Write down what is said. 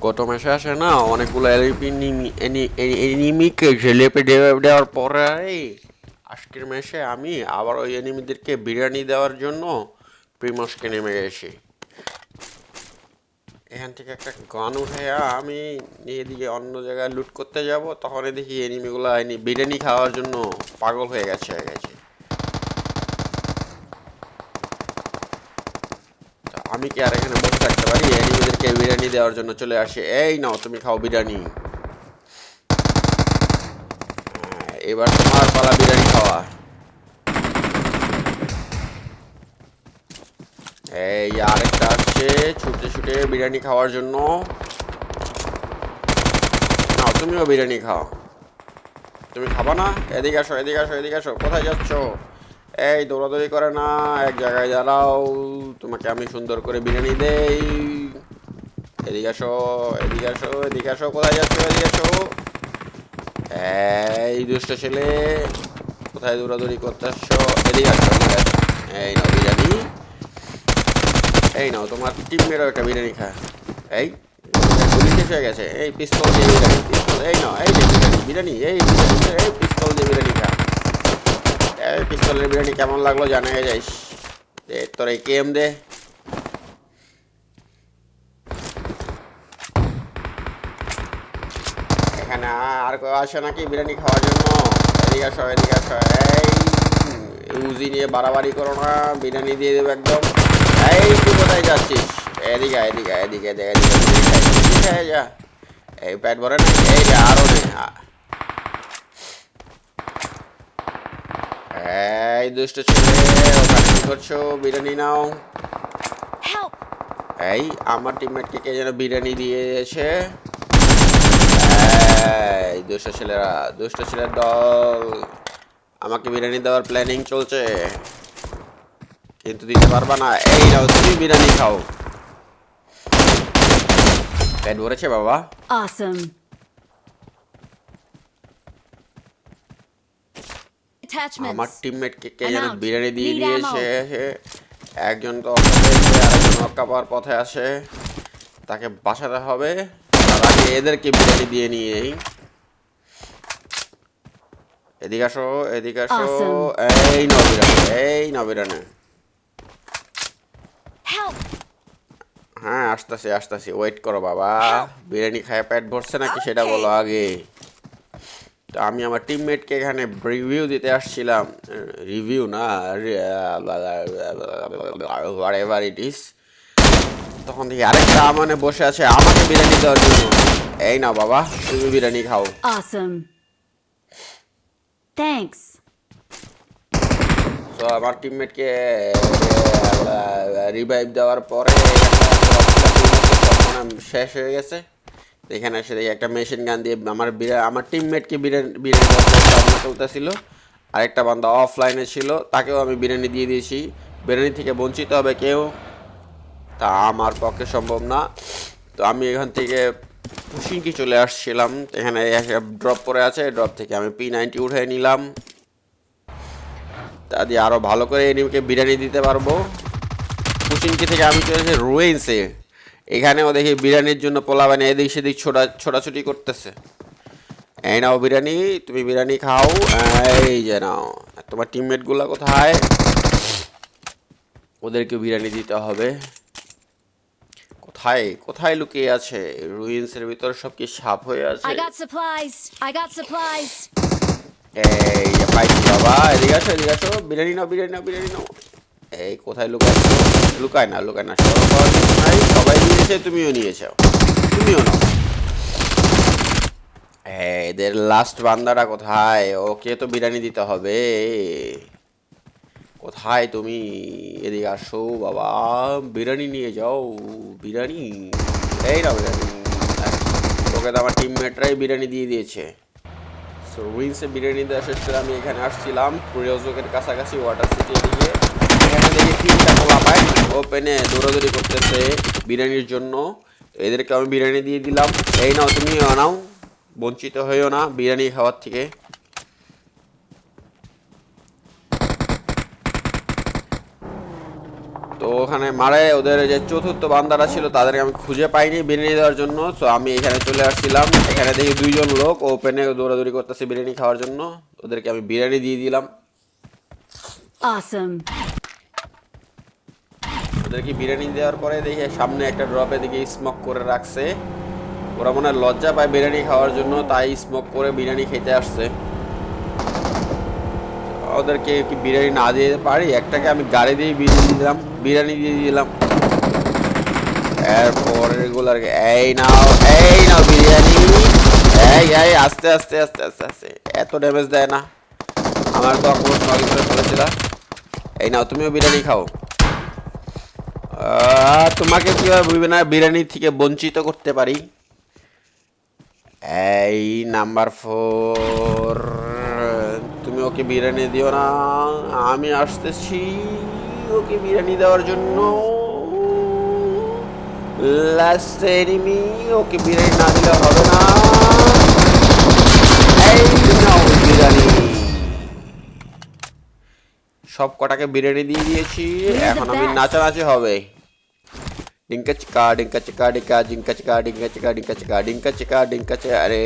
গত মাসে আসে না, অনেকগুলো এনিমিকে ঝেলেপে দেওয়া- দেওয়ার পরে আজকের মাসে আমি আবার ওই এনিমিদেরকে বিরিয়ানি দেওয়ার জন্য প্রিমসকে নেমে গেছি। এখান থেকে একটা গান উঠাইয়া আমি এদিকে অন্য জায়গায় লুট করতে যাব তখন দেখি এনিমিগুলো বিরিয়ানি খাওয়ার জন্য পাগল হয়ে গেছে হয়ে গেছে তা আমি কি আর এখানে বসে থাকতে পারি? এনিমিদেরকে বিরিয়ানি দেওয়ার জন্য চলে আসে। এই নাও তুমি খাও বিরিয়ানি। হ্যাঁ, এবার তোমার পালা বিরিয়ানি খাওয়া। এই আরেকটা আসছে ছুটে ছুটে বিরিয়ানি খাওয়ার জন্য। নাও তুমিও বিরিয়ানি খাও। তুমি খাবা না? এদিকে আসো এদিকে আসো এদিকে আসো। কোথায় যাচ্ছ? এই দৌড়াদৌড়ি করে না, এক জায়গায় দাঁড়াও, তোমাকে আমি সুন্দর করে বিরিয়ানি দেই। এদিকে আসো এদিকে আসো এদিকে আসো, কোথায় যাচ্ছ, এদিকে আসো? এই দুষ্ট ছেলে, কোথায় দৌড়াদৌড়ি করতে আসছো এদিকে আসো। এই নাও বিরিয়ানি। এই নাও, তোমার টিমমেটও একটা বিরিয়ানি খা। এই শেষ হয়ে গেছে। এই পিস্তল দিয়ে বিরিয়ানি, পিস্তল, এই নাও, এই বিরিয়ানি এই বিরিয়ানি, এই পিস্তল দিয়ে বিরিয়ানি খা। পিস্তলের বিরিয়ানি কেমন লাগল জানা যাইস দে, তোর এই কেম দে। এখানে আর কেউ আসে নাকি বিরিয়ানি খাওয়ার জন্য? এদিকে আসো এদিকে আসো। এই, উজি নিয়ে বাড়াবাড়ি করো না, বিরিয়ানি দিয়ে দেবো একদম। এই, তুই কোথায় যাচ্ছিস? এদিকে এদিকে এদিকে এদিকে এদিকে এই প্যাট ভরে না? এই যে, আরও নে এই দুষ্ট ছেলে ওখানে কি করছ? বিরিয়ানি নাও। এই আমার টিমমেটকে কে যেন বিরিয়ানি দিয়েছে? এই দুষ্ট ছেলেরা দুষ্ট ছেলের দল। আমাকে বিরিয়ানি দেওয়ার প্ল্যানিং চলছে। কিন্তু দিতে পারবা না। এই নাও তুমি বিরিয়ানি খাও। পেট ভরেছে বাবা। Awesome. আমার টিমমেটকে কে যেন বিরিয়ানি দিয়ে দিয়েছে। একজন তো আরেকজন পাওয়ার পথে আসে। তাকে বাঁচাতে হবে। তার আগে এদেরকে বিরিয়ানি দিয়ে এদিকে আসো এদিকে আসো। এই নবিরানি এই নবিরানি! হ্যাঁ আসতেছি আসতেছি। ওয়েট করো বাবা। বিরিয়ানি খায় পেট ভরছে নাকি সেটা বলো আগে। তো আমি আমার টিমমেটকে এখানে রিভিউ দিতে আসছিলাম। রিভিউ না এভার ইট ইস তখন দেখি আরেকটা মানে বসে আছে আমাকে বিরিয়ানি দেওয়ার জন্য। এই না বাবা তুমি বিরিয়ানি খাও. Thanks. তো আমার টিমমেটকে রিভাইভ দেওয়ার পরে শেষ হয়ে গেছে। এখানে এসে দেখি একটা মেশিন গান দিয়ে আমার বিরা আমার টিমমেটকে বিরিয়ানি বিরিয়ানি চলতেছিল আরেকটা বান্দা অফলাইনে ছিল, তাকেও আমি বিরিয়ানি দিয়ে দিয়েছি। বিরিয়ানি থেকে বঞ্চিত হবে কেউ, তা আমার পক্ষে সম্ভব না। তো আমি এখান থেকে পুশিংকি চলে আসছিলাম। এখানে ড্রপ পরে আছে ড্রপ থেকে আমি পি নাইনটি উঠে নিলাম। তা দিয়ে আরও ভালো করে এনিমিকে বিরিয়ানি দিতে পারব। পুচিনকি থেকে আমি চলেছি রুয়েন্সে এখানেও দেখি বিরিয়ানির জন্য পোলা বানিয়ে এদিক সেদিক ছোটা ছোটাছুটি করতেছে। এই নাও বিরিয়ানি তুমি বিরিয়ানি খাও। এই যে নাও তোমার টিমমেটগুলো কোথায়? ওদেরকে বিরিয়ানি দিতে হবে। কোথায়? কোথায় লুকিয়ে আছে? রুইন্সের ভিতর সব কি সাপ হয়ে আছে. এই যে পাইছি বাবা এদিকে আসো এদিকে আসো। বিরিয়ানি নাও বিরিয়ানি নাও বিরিয়ানি নাও। এই কোথায় লুকায় লুকায় না লুকায় না। সব নাই সবাই নিয়েছে, তুমিও নিয়েছো। তুমিও নাও। এদের লাস্ট বান্দাটা কোথায়? ওকে তো বিরিয়ানি দিতে হবে। কোথায় তুমি? এদিকে আসো, বাবা। বিরিয়ানি নিয়ে যাও, বিরিয়ানি। এই না বিরিয়ানি। ওকে তো আমার টিমমেটরাই বিরিয়ানি দিয়ে দিয়েছে। সো উইন্সে বিরিয়ানি এসেছিল আমি এখানে আসছিলাম। প্রিয়জকের কাছাকাছি ওয়াটার সিটি দিকে এখানে দেখি তিনটা পোলা পাই ওপেনে দৌড়াদৌড়ি করতেছে বিরিয়ানির জন্য। এদেরকে আমি বিরিয়ানি দিয়ে দিলাম। এই নাও, তুমি নাও। বঞ্চিত হইও না বিরিয়ানি খাওয়ার থেকে। তো ওখানে মারে, ওদের যে চতুর্থ বান্দারা ছিল, তাদেরকে আমি খুঁজে পাইনি বিরিয়ানি দেওয়ার জন্য। তো আমি এখানে চলে আসছিলাম। এখানে দেখি দুইজন লোক ওপেনে দৌড়াদৌড়ি করতেছে বিরিয়ানি খাওয়ার জন্য। ওদেরকে আমি বিরিয়ানি দিয়ে দিলাম। Awesome. ওদেরকে বিরিয়ানি দেওয়ার পরে দেখি সামনে একটা ড্রপে দেখি স্মোক করে রাখছে। ওরা মনে হয় লজ্জা পায় বিরিয়ানি খাওয়ার জন্য, তাই স্মোক করে বিরিয়ানি খেতে আসছে। ওদেরকে কি বিরিয়ানি না দিয়ে পারি? একটাকে আমি গাড়ি দিয়ে বিরিয়ানি দিলাম, বিরিয়ানি দিয়ে দিলাম। এরপর রেগুলার এই নাও এই নাও বিরিয়ানি। এই এই, আস্তে আস্তে আস্তে আস্তে আস্তে। এত ড্যামেজ দেয় না। আমার তো আক্রমণ সঙ্গে করে এই নাও তুমিও বিরিয়ানি খাও। তোমাকে কীভাবে বিরিয়ানি বিরিয়ানি থেকে বঞ্চিত করতে পারি। এই নাম্বার ফোর, তুমি ওকে বিরিয়ানি দিও না। আমি আসতেছি ওকে বিরিয়ানি দেওয়ার জন্য। লাস্ট এনিমি ওকে বিরিয়ানি না দিলে হবে না এই নাও বিরিয়ানি সব কটাকে বিরিয়ানি দিয়ে দিয়েছি এখন আমি. নাচানাচি হবে ডিঙ্কা চিকা ডিঙ্কা চিকা ডিঙ্কা ডিঙ্কা চিকা ডিঙ্কা চিকা ডিঙ্কা চিকা ডিঙ্কা চিকা ডিঙ্কা চিকা আরে